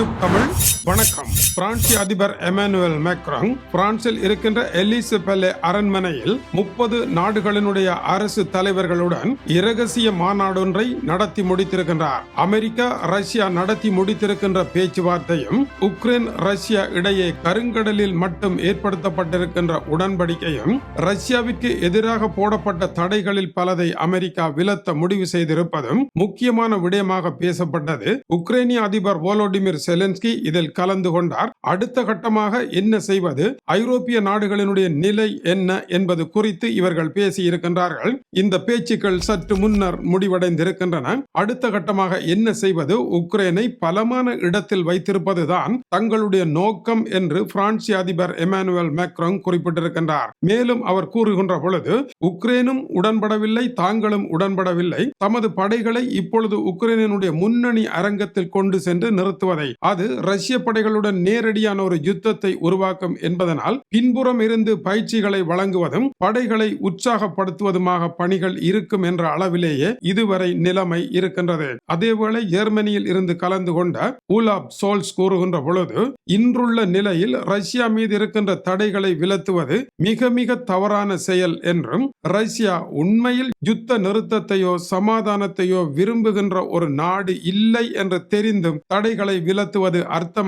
Tube Tamil வணக்கம். பிரான்சிய அதிபர் Emmanuel மேக்ராங் பிரான்சில் இருக்கின்ற எலிசபெல்லே அரண்மனையில் முப்பது நாடுகளினுடைய அரசு தலைவர்களுடன் இரகசிய மாநாடொன்றை நடத்தி முடித்திருக்கின்றார். அமெரிக்கா ரஷ்யா நடத்தி முடித்திருக்கின்ற பேச்சுவார்த்தையும் உக்ரைன் ரஷ்யா இடையே கருங்கடலில் மட்டும் ஏற்படுத்தப்பட்டிருக்கின்ற உடன்படிக்கையும் ரஷ்யாவிற்கு எதிராக போடப்பட்ட தடைகளில் பலதை அமெரிக்கா விலத்த முடிவு செய்திருப்பதும் முக்கியமான விடயமாக பேசப்பட்டது. உக்ரைனிய அதிபர் வோலோடிமிர் செலன்ஸ்கி இதில் கலந்து கொண்டார். அடுத்த கட்டமாக என்ன செய்வது? ஐரோப்பிய நாடுகளினுடைய நிலை என்ன என்பது குறித்து இவர்கள் பேசி இருக்கின்றார்கள் இந்த பேச்சுக்கள் சற்று முன்னர் முடிவடைந்திருக்கின்றன. அடுத்த கட்டமாக என்ன செய்வது? உக்ரைனை பலமான இடத்தில் வைத்திருப்பதுதான் தங்களுடைய நோக்கம் என்று பிரான்சி அதிபர் எமானுவல் மேக்ரோங் குறிப்பிட்டிருக்கின்றார். மேலும் அவர் கூறுகின்ற பொழுது உக்ரைனும் உடன்படவில்லை தாங்களும் உடன்படவில்லை. தமது படைகளை இப்பொழுது உக்ரைனினுடைய முன்னணி அரங்கத்தில் கொண்டு சென்று நிறுத்துவதை அது ரஷ்ய படைகளுடன் நேரடியான ஒரு யுத்தத்தை உருவாக்கும் என்பதனால் பின்புறம் இருந்து பயிற்சிகளை வழங்குவதும் படைகளை உற்சாகப்படுத்துவதுமாக பணிகள் இருக்கும் என்ற அளவிலேயே இதுவரை நிலைமை இருக்கின்றது. அதேவேளை ஜெர்மனியில் இருந்து கலந்து கொண்ட ஊலாப் சோல்ஸ் கூறுகின்ற பொழுது இன்றுள்ள நிலையில் ரஷ்யா மீது இருக்கின்ற தடைகளை விலத்துவது மிக மிக தவறான செயல் என்றும் ரஷ்யா உண்மையில் யுத்த நிறுத்தத்தையோ சமாதானத்தையோ விரும்புகின்ற ஒரு நாடு இல்லை என்று தெரிந்தும் தடைகளை விலத்துவது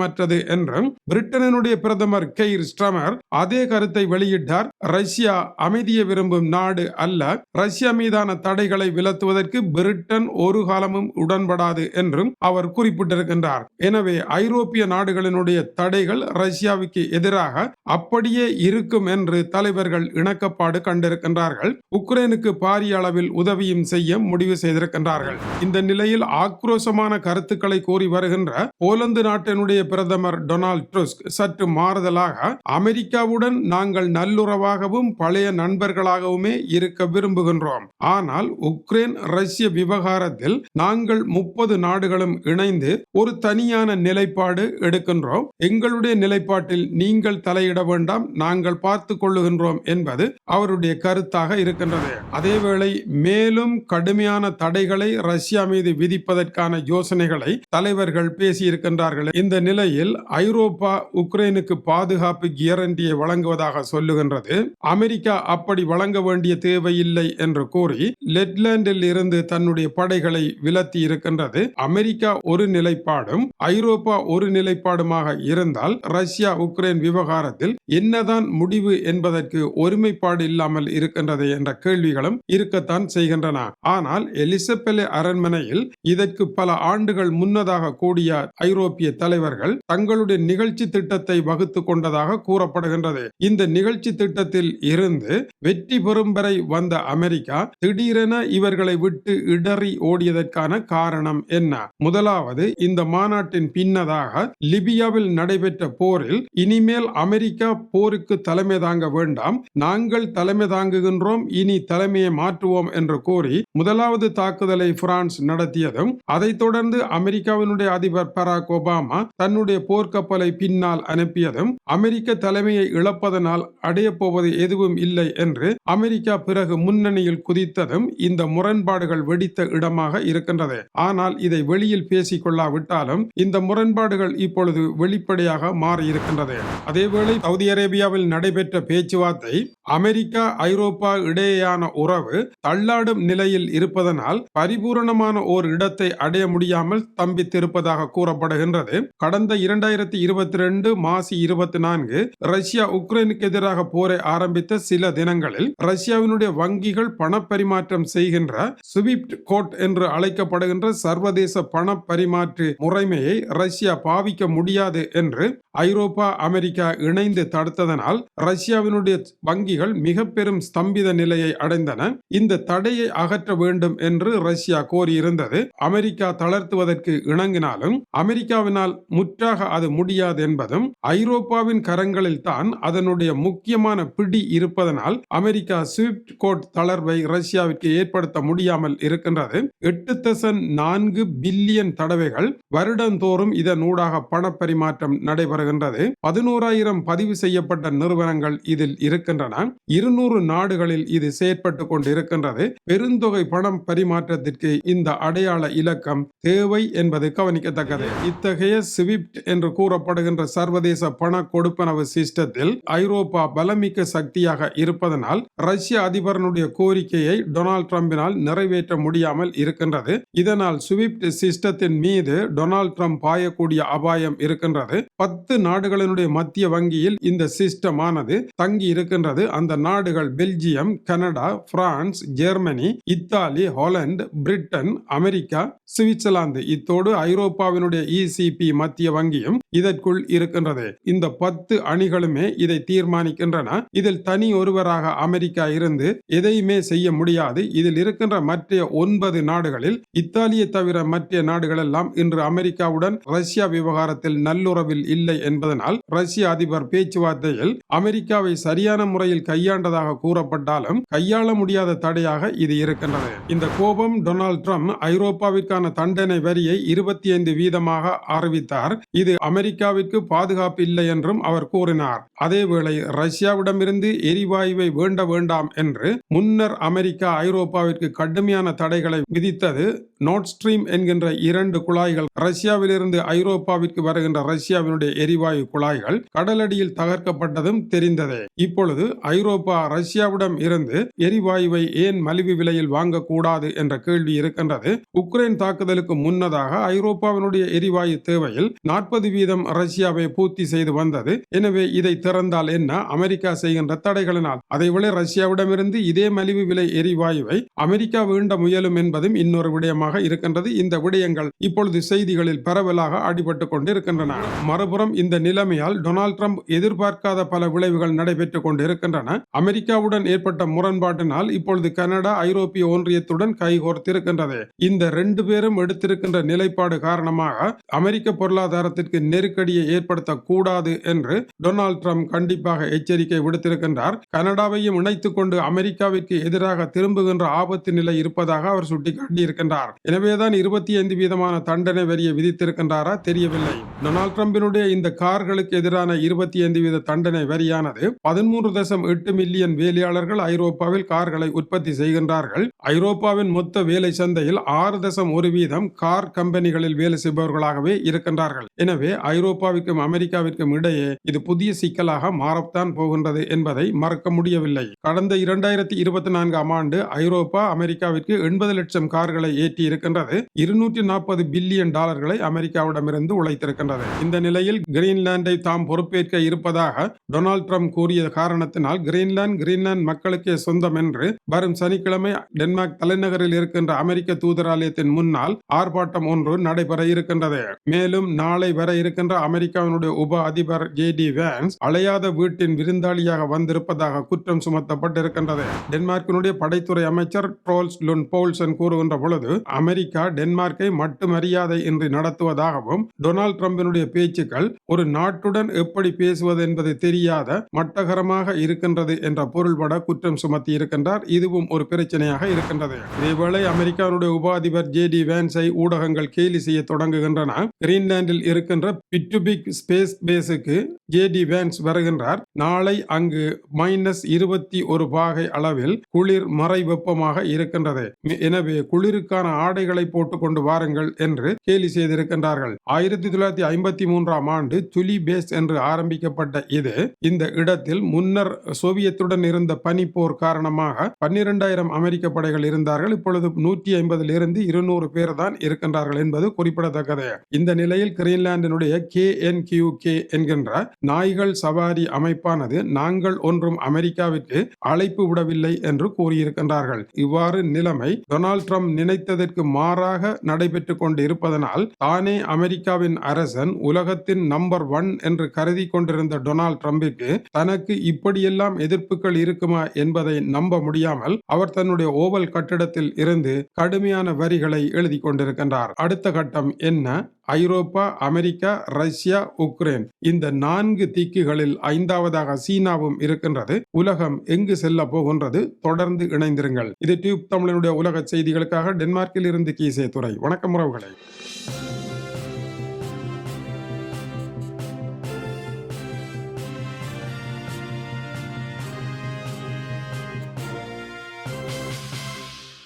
அர்த்தமற்றது என்று பிரிட்டனினுடைய பிரதமர் கெய்ர் ஸ்ட்ரமர் அதே கருத்தை வெளியிட்டார். ரஷ்யா அமைதியை விரும்பும் நாடு அல்ல. ரஷ்யா மீதான தடைகளை விலத்துவதற்கு பிரிட்டன் ஒரு காலமும் உடன்படாது என்றும் அவர் குறிப்பிட்டிருக்கின்றார். எனவே ஐரோப்பிய நாடுகளினுடைய தடைகள் ரஷ்யாவுக்கு எதிராக அப்படியே இருக்கும் என்று தலைவர்கள் இணக்கப்பாடு கண்டிருக்கின்றார்கள். உக்ரைனுக்கு பாரிய அளவில் உதவியும் செய்ய முடிவு செய்திருக்கின்றார்கள். இந்த நிலையில் ஆக்ரோஷமான கருத்துக்களை கூறி வருகின்ற போலந்து நாட்டினுடைய பிரதமர் டொனால்ட் ட்ரஸ்க் சற்று மாறுதலாக அமெரிக்காவுடன் நாங்கள் நல்லுறவாகவும் பழைய நண்பர்களாகவுமே இருக்க விரும்புகின்றோம். ஆனால் உக்ரைன் ரஷ்ய விவகாரத்தில் நாங்கள் முப்பது நாடுகளும் இணைந்து ஒரு தனியான நிலைப்பாடு எடுக்கின்றோம். எங்களுடைய நிலைப்பாட்டில் நீங்கள் தலையிட வேண்டாம் நாங்கள் பார்த்து கொள்ளுகின்றோம் என்பது அவருடைய கருத்தாக இருக்கின்றது. அதேவேளை மேலும் கடுமையான தடைகளை ரஷ்யா மீது விதிப்பதற்கான யோசனைகளை தலைவர்கள் பேசியிருக்கின்றார்கள். இந்த நிலை இந்நிலையில் ஐரோப்பா உக்ரைனுக்கு பாதுகாப்பு கியரண்டியை வழங்குவதாக சொல்லுகின்றது. அமெரிக்கா அப்படி வழங்க வேண்டிய தேவையில்லை என்று கூறி லெட்லாண்டில் இருந்து தன்னுடைய படைகளை விலத்தி இருக்கின்றது. அமெரிக்கா ஒரு நிலைப்பாடும் ஐரோப்பா ஒரு நிலைப்பாடுமாக இருந்தால் ரஷ்யா உக்ரைன் விவகாரத்தில் என்னதான் முடிவு என்பதற்கு ஒருமைப்பாடு இல்லாமல் இருக்கின்றது என்ற கேள்விகளும் இருக்கத்தான் செய்கின்றன. ஆனால் எலிசபெலே அரண்மனையில் இதற்கு பல ஆண்டுகள் முன்னதாக கூடிய ஐரோப்பிய தலைவர்கள் தங்களுடைய நிகழ்ச்சி திட்டத்தை வகுத்து கொண்டதாக கூறப்படுகின்றது. இந்த நிகழ்ச்சி திட்டத்தில் இருந்து வெற்றி பெறும் வரை வந்த அமெரிக்கா திடீரென இவர்களை விட்டு இடறி ஓடியதற்கான காரணம் என்ன? முதலாவது இந்த மாநாட்டின் பின்னதாக லிபியாவில் நடைபெற்ற போரில் இனிமேல் அமெரிக்கா போருக்கு தலைமை தாங்க வேண்டாம். நாங்கள் தலைமை தாங்குகின்றோம் இனி தலைமையை மாற்றுவோம் என்று கூறி முதலாவது தாக்குதலை பிரான்ஸ் நடத்தியதும் அதைத் தொடர்ந்து அமெரிக்காவினுடைய அதிபர் பராக் ஒபாமா தன்னுடைய போர்க்கப்பலை பின்னால் அனுப்பியதும் அமெரிக்க தலைமையை இழப்பதனால் அடையப்போவது எதுவும் இல்லை என்று அமெரிக்கா பிறகு முன்னணியில் குதித்ததும் இந்த முரண்பாடுகள் வெடித்த இடமாக இருக்கின்றது. ஆனால் இதை வெளியில் பேசிக் கொள்ளாவிட்டாலும் இந்த முரண்பாடுகள் இப்பொழுது வெளிப்படையாக மாறி இருக்கின்றது அதேவேளை சவுதி அரேபியாவில் நடைபெற்ற பேச்சுவார்த்தை அமெரிக்கா ஐரோப்பா இடையேயான உறவு தள்ளாடும் நிலையில் இருப்பதனால் பரிபூரணமான ஓர் இடத்தை அடைய முடியாமல் தம்பித்திருப்பதாக கூறப்படுகின்றது. கடந்த இரண்டாயிரத்தி இருபத்தி ரெண்டு மாசி இருபத்தி நான்கு ரஷ்யா உக்ரைனுக்கு எதிராக போரை ஆரம்பித்த சில தினங்களில் ரஷ்யாவினுடைய வங்கிகள் பணப்பரிமாற்றம் செய்கின்ற சுவிப்ட் கோட் என்று அழைக்கப்படுகின்ற சர்வதேச பண பரிமாற்று முறைமையை ரஷ்யா பாவிக்க முடியாது என்று ஐரோப்பா அமெரிக்கா இணைந்து தடுத்ததனால் ரஷ்யாவினுடைய வங்கிகள் மிக பெரும் ஸ்தம்பித நிலையை அடைந்தன. இந்த தடையை அகற்ற வேண்டும் என்று ரஷ்யா கோரியிருந்தது. அமெரிக்கா தளர்த்துவதற்கு இணங்கினாலும் அமெரிக்காவினால் முற்றாக அது முடியாது என்பதும் ஐரோப்பாவின் கரங்களில் தான் அதனுடைய முக்கியமான பிடி இருப்பதனால் அமெரிக்கா ஸ்விப்ட் கோட் தளர்வை ரஷ்யாவிற்கு ஏற்படுத்த முடியாமல் இருக்கின்றது. எட்டு தசன் நான்கு பில்லியன் தடவைகள் வருடந்தோறும் இதன் ஊடாக பணப்பரிமாற்றம் நடைபெறுகின்றது. பதினோராயிரம் பதிவு செய்யப்பட்ட நிறுவனங்கள் இதில் இருக்கின்றன. இருநூறு நாடுகளில் இது செயற்பட்டு கொண்டிருக்கின்றது. பெருந்தொகை பணம் பரிமாற்றத்திற்கு இந்த அடையாள இலக்கம் தேவை என்பது கவனிக்கத்தக்கது. இத்தகைய சிவிப் ஸ்விஃப்ட் என்று கூறப்படுகின்ற சர்வதேச பண கொடுப்பனவு சிஸ்டத்தில் ஐரோப்பா பலமிக்க சக்தியாக இருப்பதனால் ரஷ்ய அதிபரனுடைய கோரிக்கையை டொனால்ட் ட்ரம்பினால் நிறைவேற்ற முடியாமல் இருக்கின்றது. இதனால் ஸ்விஃப்ட் சிஸ்டத்தின் மீது டொனால்ட் ட்ரம்ப் பாயக்கூடிய அபாயம் இருக்கின்றது. பத்து நாடுகளினுடைய மத்திய வங்கியில் இந்த சிஸ்டமானது தங்கி இருக்கின்றது. அந்த நாடுகள் Belgium Canada France Germany Italy Holland Britain America Switzerland. இத்தோடு ஐரோப்பாவினுடைய இசிபி மத்திய வங்கியும் இதற்குள் இருக்கின்றது. இந்த பத்து அணிகளுமே இதை தீர்மானிக்கின்றன. இதில் தனி ஒருவராக அமெரிக்கா இருந்து எதையுமே செய்ய முடியாது. இதில் இருக்கின்ற மற்ற ஒன்பது நாடுகளில் இத்தாலியை தவிர மற்ற நாடுகள் எல்லாம் இன்று அமெரிக்காவுடன் ரஷ்யா விவகாரத்தில் நல்லுறவில் இல்லை என்பதனால் ரஷ்ய அதிபர் பேச்சுவார்த்தையில் அமெரிக்காவை சரியான முறையில் கையாண்டதாக கூறப்பட்டாலும் கையாள முடியாத தடையாக இது இருக்கின்றது. இந்த கோபம் டொனால்ட் ட்ரம்ப் ஐரோப்பாவிற்கான தண்டனை வரியை இருபத்தி ஐந்து வீதமாக அறிவித்தார். இது அமெரிக்க அமெரிக்காவிற்கு பாதுகாப்பு இல்லை என்றும் அவர் கூறினார். அதேவேளை ரஷ்யாவிடமிருந்து எரிவாயுவை வேண்ட வேண்டாம் என்று முன்னர் அமெரிக்கா ஐரோப்பாவிற்கு கடுமையான தடைகளை விதித்தது நோட் ஸ்ட்ரீம் என்கின்ற இரண்டு குழாய்கள் ரஷ்யாவிலிருந்து ஐரோப்பாவிற்கு வருகின்ற ரஷ்யாவினுடைய எரிவாயு குழாய்கள் கடலடியில் தகர்க்கப்பட்டதும் தெரிந்ததே. இப்பொழுது ஐரோப்பா ரஷ்யாவிடம் இருந்து எரிவாயுவை ஏன் மலிவு விலையில் வாங்கக்கூடாது என்ற கேள்வி இருக்கின்றது. உக்ரைன் தாக்குதலுக்கு முன்னதாக ஐரோப்பாவினுடைய எரிவாயு தேவையில் நாற்பது வீதம் ரஷ்யாவை பூர்த்தி செய்து வந்தது. எனவே இதை திறந்தால் என்ன? அமெரிக்கா செய்கின்ற தடைகளினால். அதைவிட ரஷ்யாவிடமிருந்து இதே மலிவு விலை எரிவாயுவை அமெரிக்கா வேண்ட முயலும் என்பதும் இன்னொரு விடயமாக இருக்கின்றது. இந்த விடயங்கள் இப்பொழுது செய்திகளில் பரவலாக அடிபட்டு கொண்டிருக்கின்றன. மறுபுறம் இந்த நிலைமையால் டொனால்ட் ட்ரம்ப் எதிர்பார்க்காத பல விளைவுகள் நடைபெற்றுக் கொண்டிருக்கின்றன. அமெரிக்காவுடன் ஏற்பட்ட முரண்பாட்டினால் இப்பொழுது கனடா ஐரோப்பிய ஒன்றியத்துடன் கைகோர்த்திருக்கின்றது. இந்த ரெண்டு பேரும் எடுத்திருக்கின்ற நிலைப்பாடு காரணமாக அமெரிக்க பொருளாதாரத்திற்கு நெருக்கடியை ஏற்படுத்தக்கூடாது என்று டொனால்ட் ட்ரம்ப் கண்டிப்பாக எச்சரிக்கை விடுத்திருக்கின்றார். கனடாவையும் இணைத்துக் கொண்டு அமெரிக்காவிற்கு எதிராக திரும்புகின்ற ஆபத்து நிலை இருப்பதாக அவர் சுட்டிக்காட்டியிருக்கின்றார். எனவேதான் இருபத்தி ஐந்து வீதமான தண்டனை வரியை விதித்திருக்கின்றாரா? தெரியவில்லை. டொனால்ட் டிரம்பினுடைய இந்த கார்களுக்கு எதிரான இருபத்தி ஐந்து வீத தண்டனை வரியானது பதிமூன்று தசம் எட்டு மில்லியன் வேலையாளர்கள் ஐரோப்பாவில் கார்களை உற்பத்தி செய்கின்றார்கள். ஐரோப்பாவின் மொத்த வேலை சந்தையில் ஆறு தசம் ஒரு வீதம் கார் கம்பெனிகளில் வேலை செய்பவர்களாகவே இருக்கின்றார்கள். எனவே ஐரோப்பாவிற்கும் அமெரிக்காவிற்கும் இடையே இது புதிய சிக்கலாக மாறத்தான் போகின்றது என்பதை மறக்க முடியவில்லை. கடந்த இரண்டாயிரத்தி இருபத்தி நான்காம் ஆண்டு ஐரோப்பா அமெரிக்காவிற்கு எண்பது லட்சம் கார்களை ஏற்றி இருக்கின்றது. இருநூற்றி நாற்பது பில்லியன் டாலர்களை அமெரிக்காவிடமிருந்து உழைத்திருக்கின்றது. இந்த நிலையில் கிரீன்லாந்தை தாம் பொறுப்பேற்க இருப்பதாக டொனால்ட் ட்ரம்ப் கூறிய காரணத்தினால் கிரீன்லாந்து கிரீன்லாந்து மக்களுக்கே சொந்தம் என்று வரும் சனிக்கிழமை டென்மார்க் தலைநகரில் இருக்கின்ற அமெரிக்க தூதராலயத்தின் முன்னால் ஆர்ப்பாட்டம் ஒன்று நடைபெற இருக்கின்றது. மேலும் நாளை வர இருக்கின்ற அமெரிக்காவினுடைய உப அதிபர் ஜே டி வேன்ஸ் அலையாத வீட்டின் விருந்தாளியாக வந்திருப்பதாக குற்றம் சுமத்தப்பட்டிருக்கின்றது. டென்மார்க்கினுடைய படைத்துறை அமைச்சர் ட்ரோல்ஸ் லுன் போல்சன் கூறுகின்ற பொழுது அமெரிக்கா டென்மார்க்கை மட்டுமரியாதை இன்றி நடத்துவதாகவும் டொனால்ட் ட்ரம்பினுடைய பேச்சுக்கள் ஒரு நாட்டுடன் எப்படி பேசுவது என்பது தெரியாத மட்டகரமாக இருக்கின்றது என்ற பொருள்பட குற்றம் சுமத்தி இருக்கின்றார். இதுவும் ஒரு பிரச்சனையாக இருக்கின்றது. இதேவேளை அமெரிக்காவுடைய உபாதிபர் ஜே டி வேன்ஸை ஊடகங்கள் கேலி செய்ய தொடங்குகின்றன. கிரீன்லாண்டில் இருக்கின்ற பிட்டுபிக் ஸ்பேஸ் பேஸுக்கு ஜே டி வேன்ஸ் வருகின்றார். நாளை அங்கு மைனஸ் இருபத்தி ஒரு பாகை அளவில் குளிர் மறை வெப்பமாக இருக்கின்றது. எனவே குளிருக்கான ஆடைகளை போட்டுக்கொண்டு வாருங்கள் என்று கேலி செய்திருக்கின்றார்கள். ஆயிரத்தி தொள்ளாயிரத்தி ஐம்பத்தி மூன்றாம் ஆண்டு துலி பேஸ் என்று ஆரம்பிக்கப்பட்ட இது இந்த இடத்தில் முன்னர் சோவியத்துடன் இருந்த பனிப்போர் காரணமாக பன்னிரெண்டாயிரம் அமெரிக்க படைகள் இருந்தார்கள். இப்பொழுது நூற்றி ஐம்பதில் இருந்து இருநூறு பேர் தான் இருக்கின்றார்கள் என்பது குறிப்பிடத்தக்கது. இந்த நிலையில் கிரீன்லாந்தினுடைய கே என் கியூ கே என்கின்ற நாய்கள் சவாரி அமைப்பானது நாங்கள் ஒன்றும் அமெரிக்காவிற்கு அழைப்பு விடவில்லை என்று கூறியிருக்கின்றார்கள். இவ்வாறு நிலைமை டொனால்ட் ட்ரம்ப் நினைத்ததற்கு மாறாக நடைபெற்று கொண்டு இருப்பதனால் தானே அமெரிக்காவின் அரசன் உலகத்தின் நம்பர் ஒன் என்று கருதி கொண்டிருந்த டொனால்ட் ட்ரம்பிற்கு தனக்கு இப்படியெல்லாம் எதிர்ப்புகள் இருக்குமா என்பதை நம்ப முடியாமல் அவர் தன்னுடைய ஓவல் கட்டிடத்தில் இருந்து கடுமையான வரிகளை எழுதி கொண்டிருக்கின்றார். அடுத்த கட்டம் என்ன? ஐரோப்பா அமெரிக்கா ரஷ்யா உக்ரைன் இந்த நான்கு திக்குகளில் ஐந்தாவதாக சீனாவும் இருக்கின்றது. உலகம் எங்கு செல்ல போகின்றது தொடர்ந்து இணைந்திருங்கள். இது டியூப் தமிழனுடைய உலக செய்திகளுக்காக டென்மார்க்கில் இருந்து கீசே துறை வணக்கம் உறவுகளை.